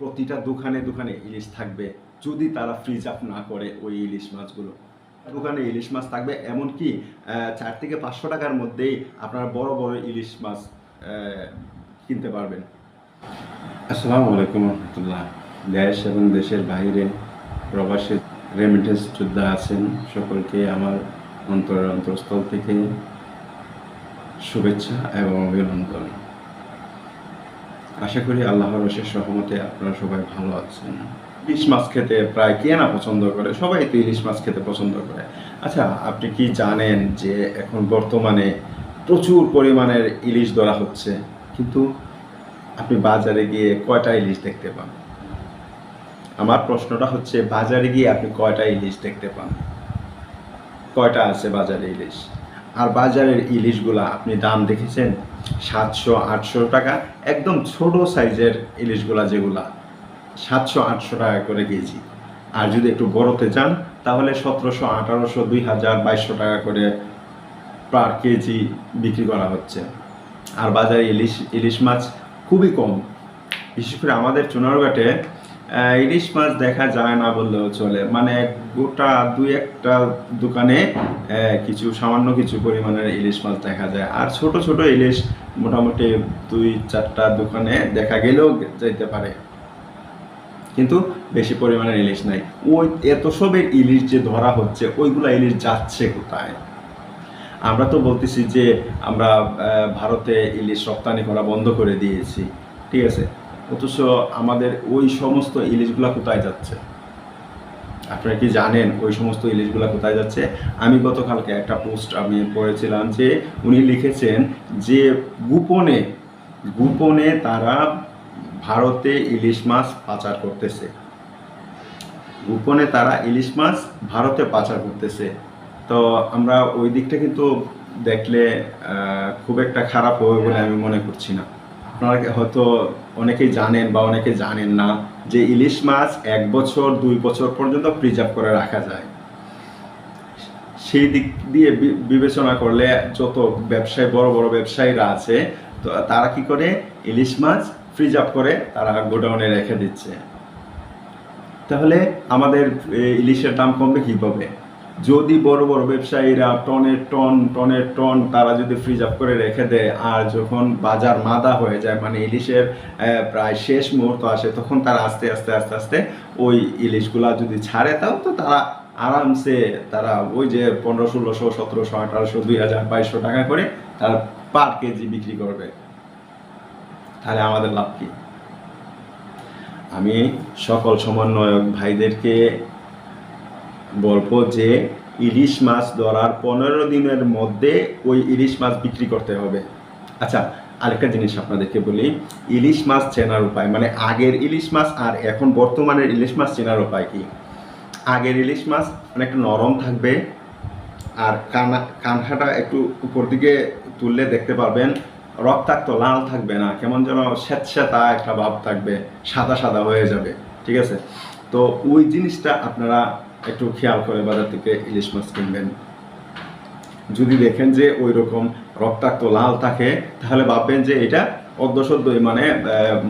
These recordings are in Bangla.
প্রতিটা দোকানে দোকানে ইলিশ থাকবে, যদি তারা ফ্রিজ আপ না করে ওই ইলিশ মাছগুলো। দোকানে ইলিশ মাছ থাকবে, এমনকি চার থেকে পাঁচশো টাকার মধ্যেই আপনারা বড় বড় ইলিশ মাছ কিনতে পারবেন। আসসালামু আলাইকুম রহমতুল্লাহ। দেশ এবং দেশের বাইরে প্রবাসী রেমিটেন্স যোদ্ধা আছেন, সকলকে আমার অন্তরের অন্তরস্থল থেকে শুভেচ্ছা এবং অভিনন্দন। আশা করি আল্লাহর অশেষ সহমতে আপনারা সবাই ভালো আছেন। ইলিশ মাছ খেতে প্রায় কে না পছন্দ করে? সবাই তো ইলিশ মাছ খেতে পছন্দ করে। আচ্ছা আপনি কি জানেন যে এখন বর্তমানে প্রচুর পরিমাণের ইলিশ ধরা হচ্ছে, কিন্তু আপনি বাজারে গিয়ে কয়টা ইলিশ দেখতে পান? আমার প্রশ্নটা হচ্ছে, বাজারে গিয়ে আপনি কয়টা ইলিশ দেখতে পান? কয়টা আছে বাজারে ইলিশ? আর বাজারের ইলিশগুলা আপনি দাম দেখেছেন? সাতশো, আটশো টাকা। একদম ছোট সাইজের ইলিশগুলা যেগুলা। সাতশো, আটশো টাকা করে কেজি। আর যদি একটু বড়তে চান, তাহলে সতেরোশো, আঠারোশো, দুই হাজার, বাইশশো টাকা করে পার কেজি বিক্রি করা হচ্ছে। আর বাজারে ইলিশ ইলিশ মাছ খুবই কম। বিশেষ করে আমাদের চুনারঘাটে ইলিশ মাছ দেখা যায় না বললেও চলে। মানে গোটা দুই একটা দোকানে কিছু সামান্য কিছু পরিমাণের ইলিশ মাছ দেখা যায়। আর ছোট ছোট ইলিশ মোটামুটি দুই চারটা দোকানে দেখা গেলেও যাইতে পারে। কিন্তু বেশি পরিমাণের ইলিশ নাই। ওই এত সবের ইলিশ যে ধরা হচ্ছে, ওইগুলা ইলিশ যাচ্ছে কোথায়? আমরা তো বলতেছি যে আমরা ভারতে ইলিশ রপ্তানি করা বন্ধ করে দিয়েছি। ঠিক আছে? অথচ আমাদের ওই সমস্ত ইলিশগুলা কোথায় যাচ্ছে? আপনারা কি জানেন ওই সমস্ত ইলিশগুলা কোথায় যাচ্ছে? আমি গতকালকে একটা পোস্ট আমি পড়েছিলাম যে উনি লিখেছেন যে গোপনে গোপনে তারা ভারতে ইলিশ মাছ পাচার করতেছে। গোপনে তারা ইলিশ মাছ ভারতে পাচার করতেছে। তো আমরা ওই দিকটা কিন্তু দেখলে খুব একটা খারাপ হবে বলে আমি মনে করছি না। আপনারা হয়তো অনেকেই জানেন বা অনেকে জানেন না যে ইলিশ মাছ এক বছর, দুই বছর পর্যন্ত প্রিজার্ভ করে রাখা যায়। সেই দিক দিয়ে বিবেচনা করলে যত ব্যবসায়ী, বড় বড় ব্যবসায়ীরা আছে, তো তারা কি করে? ইলিশ মাছ ফ্রিজ আপ করে তারা গোডাউনে রেখে দিচ্ছে। তাহলে আমাদের ইলিশের দাম কমবে কীভাবে? যদি বড় বড় ব্যবসায়ীরা টনের টন টনের টন তারা যদি ফ্রিজ আপ করে রেখে দেয়, আর যখন বাজার মাদা হয়ে যায় মানে ইলিশের প্রায় শেষ মুহূর্ত আসে, তখন তারা আস্তে আস্তে আস্তে আস্তে ওই ইলিশগুলা যদি ছাড়ে, তাও তো তারা আরামসে তারা ওই যে পনেরো, ষোলোশো, সতেরোশো, আঠারোশো, দুই হাজার, বাইশশো টাকা করে তারা পার কেজি বিক্রি করবে। তাহলে আমাদের লাভ কি? আমি সকল সমন্বয়ক ভাইদেরকে বলব যে ইলিশ মাছ ধরার পনেরো দিনের মধ্যে ওই ইলিশ মাছ বিক্রি করতে হবে। আচ্ছা আরেকটা জিনিস আপনাদেরকে বলি, ইলিশ মাছ চেনার উপায় মানে আগের ইলিশ মাছ আর এখন বর্তমানের ইলিশ মাছ চেনার উপায় কি? আগের ইলিশ মাছ অনেকটা নরম থাকবে আর কানা কানখাটা একটু উপর দিকে তুললে দেখতে পারবেন রক্তাক্ত, লাল থাকবে না, কেমন যেন স্যাঁতস্যাঁতা একটা ভাব থাকবে, সাদা সাদা হয়ে যাবে, ঠিক আছে? তো ওই জিনিসটা আপনারা একটু খেয়াল করে বাজার থেকে ইলিশ মাছ কিনবেন। যদি দেখেন যে ওই রকম রক্তাক্ত লাল থাকে, তাহলে ভাববেন যে এটা অর্ধসদ্যই মানে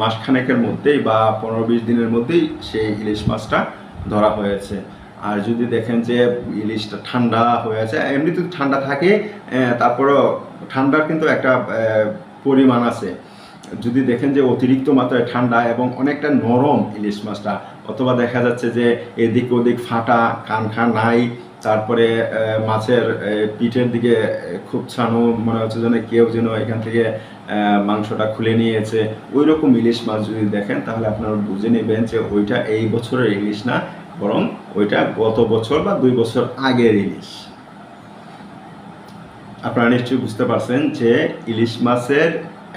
মাসখানেকের মধ্যেই বা পনেরো বিশ দিনের মধ্যেই সেই ইলিশ মাছটা ধরা হয়েছে। আর যদি দেখেন যে ইলিশটা ঠান্ডা হয়ে আছে এমনিতে ঠান্ডা থাকে তারপরেও ঠান্ডার কিন্তু একটা পরিমাণ আছে। যদি দেখেন যে অতিরিক্ত মাত্রায় ঠান্ডা এবং অনেকটা নরম ইলিশ মাছটা অথবা দেখা যাচ্ছে যে এদিক ওদিক ফাটা কান খান নাই, তারপরে মাছের পিঠের দিকে খুব ছানো, মনে হচ্ছে যেন কেউ যেন এখান থেকে মাংসটা খুলে নিয়েছে। ওই রকম ইলিশ মাছ যদি দেখেন, তাহলে আপনারা বুঝে নেবেন যে ওইটা এই বছরের ইলিশ না, বরং ওইটা গত বছর বা দুই বছর আগের ইলিশ। আপনারা নিশ্চয়ই বুঝতে পারছেন যে ইলিশ মাছের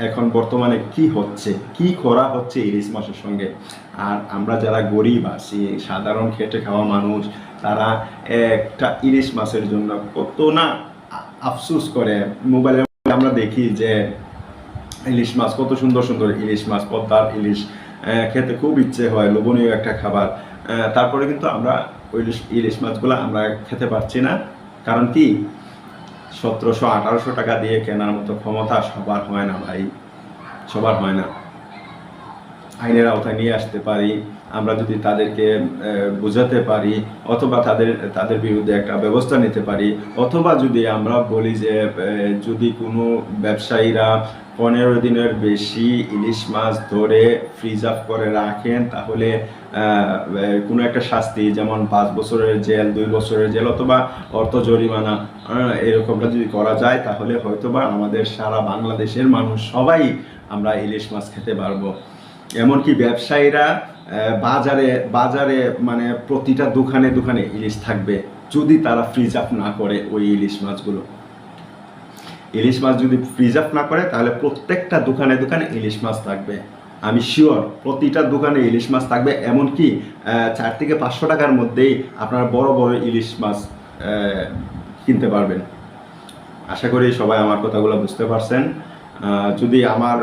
এখন বর্তমানে কি হচ্ছে? কি করা হচ্ছে ইলিশ মাছের সঙ্গে? আর আমরা যারা গরিব আছি, সাধারণ খেটে খাওয়া মানুষ, তারা একটা ইলিশ মাছের জন্য কত না আফসুস করে। মোবাইলে আমরা দেখি যে ইলিশ মাছ, কত সুন্দর সুন্দর ইলিশ মাছ, পদ্মার ইলিশ খেতে খুব ইচ্ছে হয়, লোভনীয় একটা খাবার। তারপরে কিন্তু আমরা ইলিশ ইলিশ মাছগুলো আমরা খেতে পারছি না। কারণ কি? সতেরোশো আঠারোশো টাকা দিয়ে কেনার মতো ক্ষমতা সবার হয় না ভাই, সবার হয় না। আইনের আওতায় নিয়ে আসতে পারি। আমরা যদি তাদেরকে বোঝাতে পারি, অথবা তাদের তাদের বিরুদ্ধে একটা ব্যবস্থা নিতে পারি, অথবা যদি আমরা বলি যে যদি কোনো ব্যবসায়ীরা পনেরো দিনের বেশি ইলিশ মাছ ধরে ফ্রিজ আপ করে রাখেন, তাহলে কোনো একটা শাস্তি, যেমন পাঁচ বছরের জেল, দুই বছরের জেল, অথবা অর্থ জরিমানা এরকমটা যদি করা যায়, তাহলে হয়তোবা আমাদের সারা বাংলাদেশের মানুষ সবাই আমরা ইলিশ মাছ খেতে পারব। এমনকি ব্যবসায়ীরা বাজারে বাজারে মানে প্রতিটা দোকানে দোকানে ইলিশ থাকবে, যদি তারা ফ্রিজ আপ না করে ওই ইলিশ মাছগুলো। ইলিশ মাছ যদি ফ্রিজ আপ না করে, তাহলে প্রত্যেকটা দোকানে দোকানে ইলিশ মাছ থাকবে। আমি শিওর প্রতিটা দোকানে ইলিশ মাছ থাকবে, এমনকি চার থেকে পাঁচশো টাকার মধ্যেই আপনারা বড় বড় ইলিশ মাছ কিনতে পারবেন। আশা করি সবাই আমার কথাগুলো বুঝতে পারছেন। যদি আমার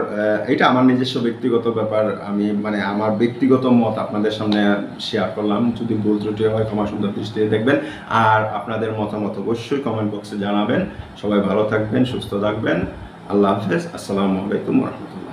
এটা আমার নিজস্ব ব্যক্তিগত ব্যাপার, আমি মানে আমার ব্যক্তিগত মত আপনাদের সামনে শেয়ার করলাম। যদি ভুল ত্রুটি হয়, ক্ষমা সুন্দর দৃষ্টিতে দেখবেন। আর আপনাদের মতামত অবশ্যই কমেন্ট বক্সে জানাবেন। সবাই ভালো থাকবেন, সুস্থ থাকবেন। আল্লাহ হাফেজ। আসসালামু আলাইকুম রহমতুল্লাহ।